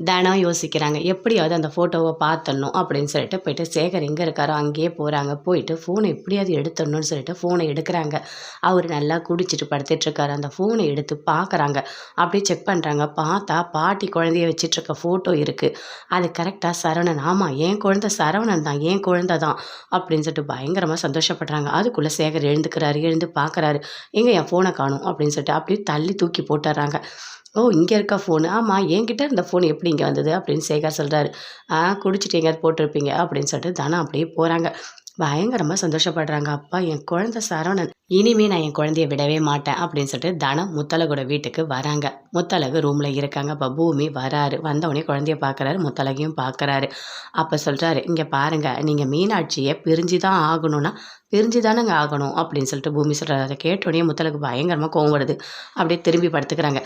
தினம் யோசிக்கிறாங்க. எப்படியாவது அந்த ஃபோட்டோவை பார்த்தணும் அப்படின்னு சொல்லிட்டு போயிட்டு சேகர் எங்கே இருக்காரோ அங்கேயே போகிறாங்க போயிட்டு ஃபோனை எப்படியாவது எடுத்துடணும்னு சொல்லிட்டு ஃபோனை எடுக்கிறாங்க. அவர் நல்லா குடிச்சிட்டு படுத்துட்ருக்காரு அந்த ஃபோனை எடுத்து பார்க்குறாங்க அப்படியே செக் பண்ணுறாங்க பார்த்தா பாட்டி குழந்தைய வச்சிட்ருக்க ஃபோட்டோ இருக்குது அது கரெக்டாக சரவணன். ஆமாம் என் குழந்தை சரவணன் தான். என் குழந்தை தான். அப்படின்னு சொல்லிட்டு பயங்கரமாக சந்தோஷப்படுறாங்க. அதுக்குள்ளே சேகர் எழுந்துக்கிறாரு எழுந்து பார்க்குறாரு எங்கே என் ஃபோனை காணும் அப்படின்னு சொல்லிட்டு அப்படியே தள்ளி தூக்கி போட்டுறாங்க. ஓ இங்கே இருக்கா ஃபோனு ஆமாம் என்கிட்ட இருந்த ஃபோன் எப்படி இங்கே வந்தது? அப்படின்னு சேகர் சொல்கிறாரு ஆ குடிச்சிட்டு எங்கேயாவது போட்டிருப்பீங்க அப்படின்னு சொல்லிட்டு தானே அப்படியே போகிறாங்க பயங்கரமாக சந்தோஷப்படுறாங்க. அப்பா என் குழந்த சரவணன். இனிமே நான் என் குழந்தைய விடவே மாட்டேன் அப்படின்னு சொல்லிட்டு தனம் முத்தலகோட வீட்டுக்கு வராங்க. முத்தலகு ரூமில் இருக்காங்க. அப்போ பூமி வராரு. வந்தவொடனே குழந்தைய பார்க்குறாரு முத்தலகையும் பார்க்குறாரு அப்போ சொல்கிறாரு இங்கே பாருங்கள் நீங்கள் மீனாட்சியை பிரிஞ்சு தான் ஆகணும்னா பிரிஞ்சு தானேங்க ஆகணும் அப்படின்னு சொல்லிட்டு பூமி சொல்கிறாரு அதை கேட்டோடனே முத்தலகு பயங்கரமாக கோவம் வருது. அப்படியே திரும்பி படுத்துக்கிறாங்க.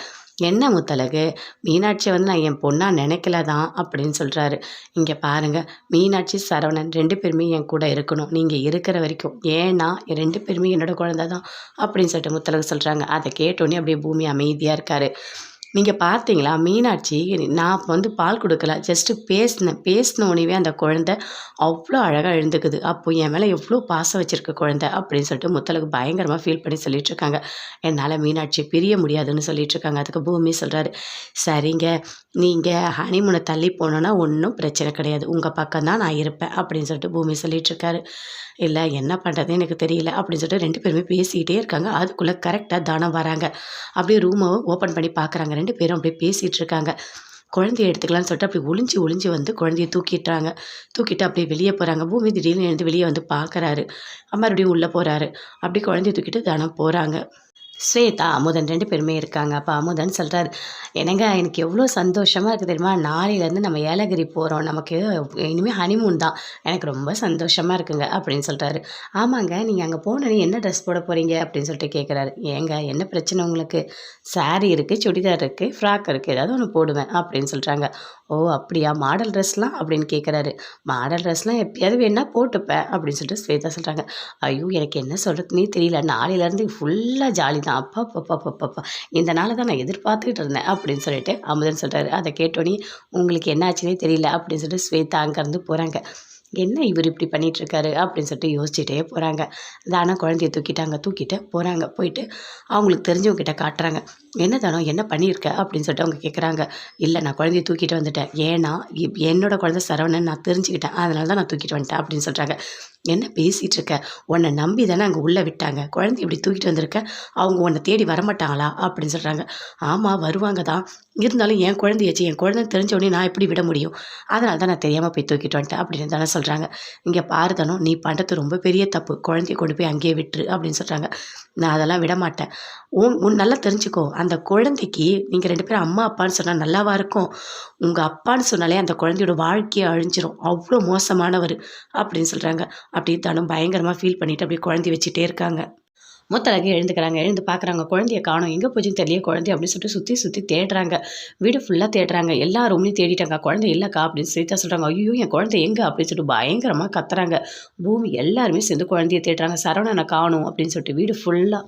என்ன முத்தழகு? மீனாட்சியை வந்து நான் என் பொண்ணாக நினைக்கல தான் அப்படின்னு சொல்கிறாரு இங்கே பாருங்கள் மீனாட்சி சரவணன் ரெண்டு பேருமே என் கூட இருக்கணும். நீங்கள் இருக்கிற வரைக்கும். ஏன்னா ரெண்டு பேருமே என்னோடய குழந்த தான் அப்படின்னு சொல்லிட்டு முத்தழகு சொல்கிறாங்க அதை கேட்டோன்னே அப்படியே பூமி அமைதியாக இருக்கார். நீங்கள் பார்த்தீங்களா மீனாட்சி நான் வந்து பால் கொடுக்கல ஜஸ்ட்டு பேசினேன். பேசினோடனே அந்த குழந்த அவ்வளோ அழகாக எழுந்துக்குது. அப்போ என் மேலே எவ்வளோ பாசம் வச்சுருக்க குழந்த அப்படின்னு சொல்லிட்டு முத்தலுக்கு பயங்கரமாக ஃபீல் பண்ணி சொல்லிகிட்ருக்காங்க என்னால் மீனாட்சி பிரிய முடியாதுன்னு சொல்லிகிட்ருக்காங்க அதுக்கு பூமி சொல்கிறாரு சரிங்க நீங்கள் ஹனிமூனை தள்ளி போனோன்னா ஒன்றும் பிரச்சனை கிடையாது. உங்கள் பக்கம் தான் நான் இருப்பேன் அப்படின்னு சொல்லிட்டு பூமி சொல்லிகிட்ருக்காரு இல்லை என்ன பண்ணுறதுன்னு எனக்கு தெரியல அப்படின்னு சொல்லிட்டு ரெண்டு பேருமே பேசிக்கிட்டே இருக்காங்க. அதுக்குள்ளே கரெக்டாக தானம் வராங்க. அப்படியே ரூமை ஓப்பன் பண்ணி பார்க்குறாங்க ரெண்டு பேரும் அப்படியே பேசிகிட்டு இருக்காங்க குழந்தைய எடுத்துக்கலாம்னு சொல்லிட்டு அப்படி ஒளிஞ்சு ஒளிஞ்சு வந்து குழந்தைய தூக்கிட்டாங்க தூக்கிட்டு அப்படியே வெளியே போகிறாங்க பூமி திடீர்னு எழுந்து வெளியே வந்து பார்க்குறாரு. மறுபடியும் உள்ளே போகிறாரு அப்படி குழந்தைய தூக்கிட்டு தானம் போகிறாங்க ஸ்வேதா அமுதன் ரெண்டு பேருமே இருக்காங்க. அப்போ அமுதன் சொல்கிறாரு என்னங்க எனக்கு எவ்வளோ சந்தோஷமாக இருக்குது தெரியுமா? நாளையிலேருந்து நம்ம ஏலகிரி போகிறோம் நமக்கு இனிமேல் ஹனிமூன் தான். எனக்கு ரொம்ப சந்தோஷமாக இருக்குங்க அப்படின்னு சொல்கிறாரு ஆமாங்க நீங்கள் அங்கே போனோன்னே என்ன ட்ரெஸ் போட போகிறீங்க அப்படின்னு சொல்லிட்டு கேட்குறாரு ஏங்க என்ன பிரச்சனை உங்களுக்கு? சாரீ இருக்குது சுடிதார் இருக்குது ஃப்ராக் இருக்குது ஏதாவது ஒன்று போடுவேன் அப்படின்னு சொல்கிறாங்க ஓ அப்படியா? மாடல் ட்ரெஸ்லாம் அப்படின்னு கேட்குறாரு மாடல் ட்ரெஸ்லாம் எப்பயாவது வேணால் போட்டுப்பேன் அப்படின்னு சொல்லிட்டு ஸ்வேதா சொல்கிறாங்க ஐயோ எனக்கு என்ன சொல்கிறதுனே தெரியல. நாளையிலேருந்து ஃபுல்லாக ஜாலி தான். அப்பா அப்பா அப்பா அப்பா இந்த நாளை தான் நான் எதிர்பார்த்துக்கிட்டு இருந்தேன் அப்படின்னு சொல்லிட்டு அமுதன் சொல்கிறாரு அதை கேட்டோன்னே உங்களுக்கு என்னாச்சுன்னே தெரியல அப்படின்னு சொல்லிட்டு ஸ்வேதா அங்கேருந்து போகிறாங்க என்ன இவர் இப்படி பண்ணிகிட்ருக்காரு அப்படின்னு சொல்லிட்டு யோசிச்சுட்டே போகிறாங்க தானா குழந்தைய தூக்கிட்டாங்க. தூக்கிட்டு போகிறாங்க போயிட்டு அவங்களுக்கு தெரிஞ்சவங்ககிட்ட காட்டுறாங்க. என்ன தானோ என்ன பண்ணியிருக்க? அப்படின்னு சொல்லிட்டு அவங்க கேட்குறாங்க இல்லை நான் குழந்தைய தூக்கிட்டு வந்துட்டேன். ஏன்னா என்னோட குழந்தை சரவணன் நான் தெரிஞ்சுக்கிட்டேன். அதனால தான் நான் தூக்கிட்டு வந்துட்டேன் அப்படின்னு சொல்கிறாங்க என்ன பேசிகிட்டு இருக்க? உன்னை நம்பி தானே அங்கே உள்ளே விட்டாங்க. குழந்தை இப்படி தூக்கிட்டு வந்திருக்க? அவங்க உன்னை தேடி வரமாட்டாங்களா? அப்படின்னு சொல்கிறாங்க ஆமாம் வருவாங்க தான். இருந்தாலும் என் குழந்தையாச்சு என் குழந்தை தெரிஞ்ச உடனே நான் எப்படி விட முடியும்? அதனால தான் நான் தெரியாமல் போய் தூக்கிட்டு வந்துட்டேன் அப்படின்னு தானே சொல்கிறாங்க இங்கே பாருதனும் நீ பண்ணுறது ரொம்ப பெரிய தப்பு. குழந்தைய கொண்டு போய் அங்கேயே விட்டுரு அப்படின்னு சொல்கிறாங்க நான் அதெல்லாம் விட மாட்டேன். உன் உன் நல்லா தெரிஞ்சுக்கோ. அந்த குழந்தைக்கு நீங்கள் ரெண்டு பேரும் அம்மா அப்பான்னு சொன்னால் நல்லாவா இருக்கும்? உங்கள் அப்பான்னு சொன்னாலே அந்த குழந்தையோட வாழ்க்கையை அழிஞ்சிரும். அவ்வளோ மோசமானவர் அப்படின்னு சொல்கிறாங்க அப்படி தானும் பயங்கரமாக ஃபீல் பண்ணிவிட்டு அப்படியே குழந்தைய வச்சுட்டே இருக்காங்க. முத்தழகு எழுந்துக்கிறாங்க. எழுந்து பார்க்குறாங்க குழந்தைய காணும். எங்கே போச்சுன்னு தெரியல குழந்தை அப்படின்னு சொல்லிட்டு சுற்றி சுற்றி தேடுறாங்க. வீடு ஃபுல்லாக தேடுறாங்க. எல்லா ரூம்லையும் தேடிட்டாங்க. குழந்தை இல்லைக்கா அப்படின்னு சீதா சொல்கிறாங்க ஐயோ என் குழந்தை எங்கே அப்படின்னு சொல்லிட்டு பயங்கரமாக கத்துறாங்க. பூமி எல்லாருமே சேர்ந்து குழந்தைய தேடுறாங்க. சரவணனை காணும் அப்படின்னு சொல்லிட்டு வீடு ஃபுல்லாக